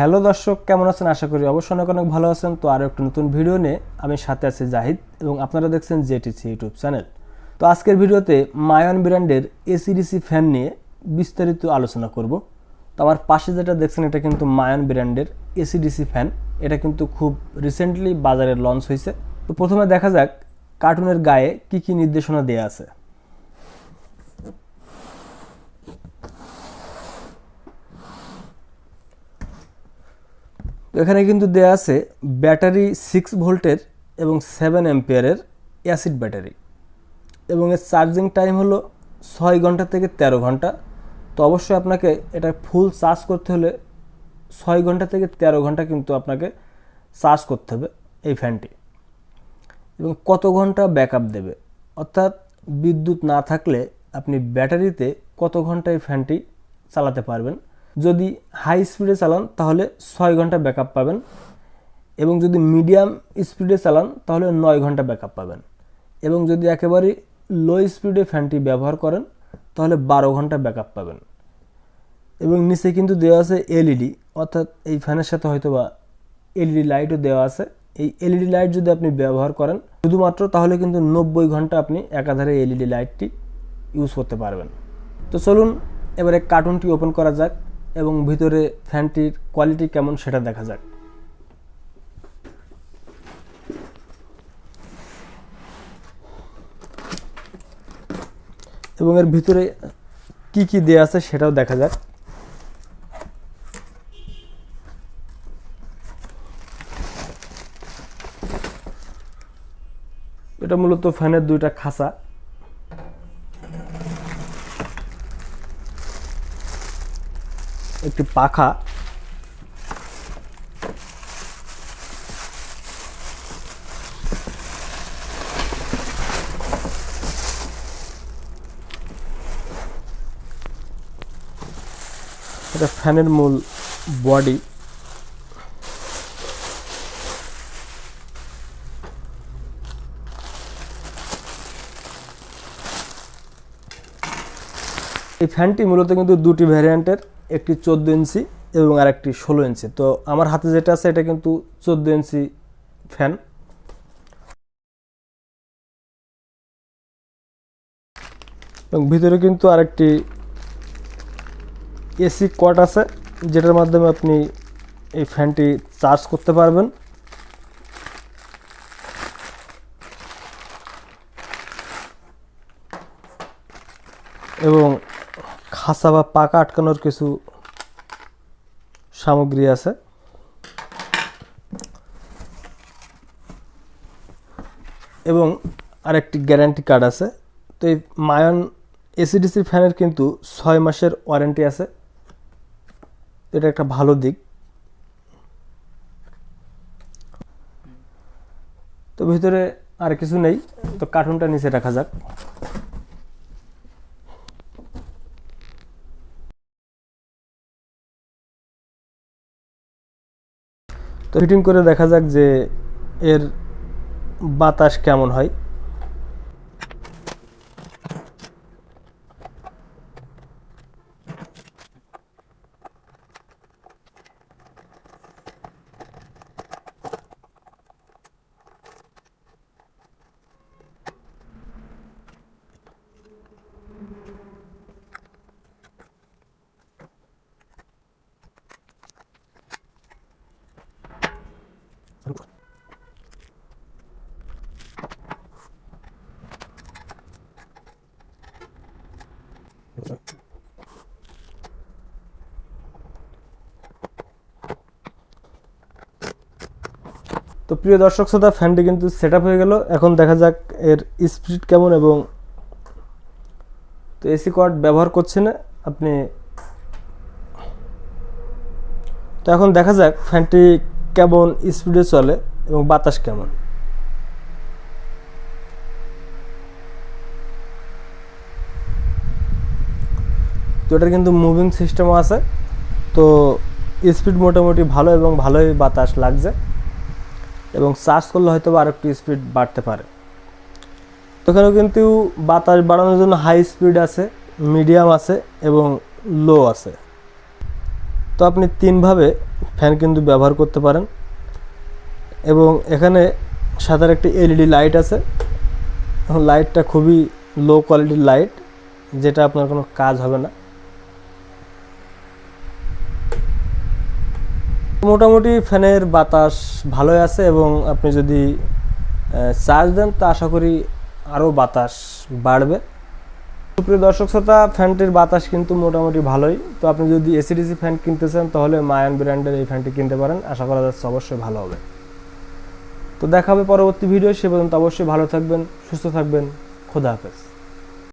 Hello দর্শক, কেমন আছেন? আশা করি অবশ্যই অনেক অনেক ভালো আছেন। তো আরও একটি নতুন ভিডিও নিয়ে আমি সাথে আছি জাহিদ এবং আপনারা দেখছেন জেটিসি ইউটিউব চ্যানেল। তো আজকের ভিডিওতে মায়ন ব্র্যান্ডের এসিডিসি ফ্যান নিয়ে বিস্তারিত আলোচনা করব। তো আমার পাশে যেটা দেখছেন, এটা কিন্তু মায়ন ব্র্যান্ডের এসিডিসি ফ্যান। এটা কিন্তু খুব রিসেন্টলি বাজারে লঞ্চ হয়েছে। তো প্রথমে দেখা যাক কার্টুনের গায়ে কি কি নির্দেশনা দেওয়া আছে। এখানে কিন্তু দেয়া আছে ব্যাটারি সিক্স ভোল্টের এবং সেভেন অ্যাম্পিয়ারের অ্যাসিড ব্যাটারি এবং এর চার্জিং টাইম হলো ছয় ঘণ্টা থেকে তেরো ঘণ্টা। তো অবশ্যই আপনাকে এটা ফুল চার্জ করতে হলে ছয় ঘণ্টা থেকে তেরো ঘণ্টা কিন্তু আপনাকে চার্জ করতে হবে এই ফ্যানটি এবং কত ঘণ্টা ব্যাকআপ দেবে? অর্থাৎ বিদ্যুৎ না থাকলে আপনি ব্যাটারিতে কত ঘণ্টা এই ফ্যানটি চালাতে পারবেন? যদি হাই স্পিডে চালান, তাহলে ছয় ঘণ্টা ব্যাকআপ পাবেন। এবং যদি মিডিয়াম স্পিডে চালান, তাহলে নয় ঘণ্টা ব্যাকআপ পাবেন। এবং যদি একেবারে লো স্পিডে ফ্যানটি ব্যবহার করেন, তাহলে বারো ঘণ্টা ব্যাকআপ পাবেন। এবং নিচে কিন্তু দেওয়া আছে এলইডি অর্থাৎ এই ফ্যানের সাথে হয়তো বা এলইডি লাইটও দেওয়া আছে। এই এলইডি লাইট যদি আপনি ব্যবহার করেন, শুধুমাত্র তাহলে কিন্তু নব্বই ঘণ্টা আপনি একাধারে এলইডি লাইটটি ইউজ করতে পারবেন। তো চলুন, এবারে কার্টুনটি ওপেন করা যাক। এবং ভিতরে ফ্যানটির কোয়ালিটি কেমন সেটা দেখা যাক। এবং এর ভিতরে কি কি দেয়া আছে সেটাও দেখা যাক। এটা মূলত ফ্যানের দুইটা খাঁচা। একটি পাখা। এটা ফ্যানের মূল বডি। এই ফ্যানটি মূলত কিন্তু দুটি ভ্যারিয়েন্টের একটি চোদ্দ ইঞ্চি এবং আরেকটি ষোলো ইঞ্চি। তো আমার হাতে যেটা আছে, এটা কিন্তু চোদ্দ ইঞ্চি ফ্যান। এবং ভিতরে কিন্তু আরেকটি এসি কট আছে, যেটার মাধ্যমে আপনি এই ফ্যানটি চার্জ করতে পারবেন। এবং খাঁচা বা পাকা আটকানোর কিছু সামগ্রী আছে। এবং আরেকটি গ্যারান্টি কার্ড আছে। তো এই মায়ন এসিডিসি ফ্যানের কিন্তু ছয় মাসের ওয়ারেন্টি আছে। এটা একটা ভালো দিক। তো ভিতরে আর কিছু নেই। তো কার্টুনটা নিচে রাখা যাক। তো ফিটিং করে দেখা যাক যে এর বাতাস কেমন হয়। তো প্রিয় দর্শক শ্রোতা, ফ্যানটি কিন্তু সেট হয়ে গেল। এখন দেখা যাক এর স্পিড কেমন এবং তো এসি কর্ড ব্যবহার করছে না, আপনি তো এখন দেখা যাক ফ্যানটি কেমন স্পিডে চলে এবং বাতাস কেমন। তো এটার কিন্তু মুভিং সিস্টেমও আছে, তো স্পিড মোটামুটি ভালো এবং ভালোই বাতাস লাগছে। এবং চার্জ করলে হয়তো বা আরেকটু স্পিড বাড়তে পারে। তো এখানেও কিন্তু বাতাস বাড়ানোর জন্য হাই স্পিড আছে মিডিয়াম আছে এবং লো আছে। তো আপনি তিনভাবে ফ্যান কিন্তু ব্যবহার করতে পারেন এবং এখানে সাদার একটি এলইডি লাইট আছে। লাইটটা খুবই লো কোয়ালিটির লাইট যেটা আপনার কোনো কাজ হবে না। মোটামুটি ফ্যানের বাতাস ভালোই আছে এবং আপনি যদি চার্জ দেন, তা আশা করি আরও বাতাস বাড়বে। সুপ্রিয় দর্শক শ্রোতা, ফ্যানটির বাতাস কিন্তু মোটামুটি ভালোই। তো আপনি যদি এসিডিসি ফ্যান কিনতে চান, তাহলে মায়ান ব্র্যান্ডের এই ফ্যানটি কিনতে পারেন। আশা করা যাচ্ছে অবশ্যই ভালো হবে। তো দেখা হবে পরবর্তী ভিডিও, সে পর্যন্ত অবশ্যই ভালো থাকবেন, সুস্থ থাকবেন। খোদা হাফেজ।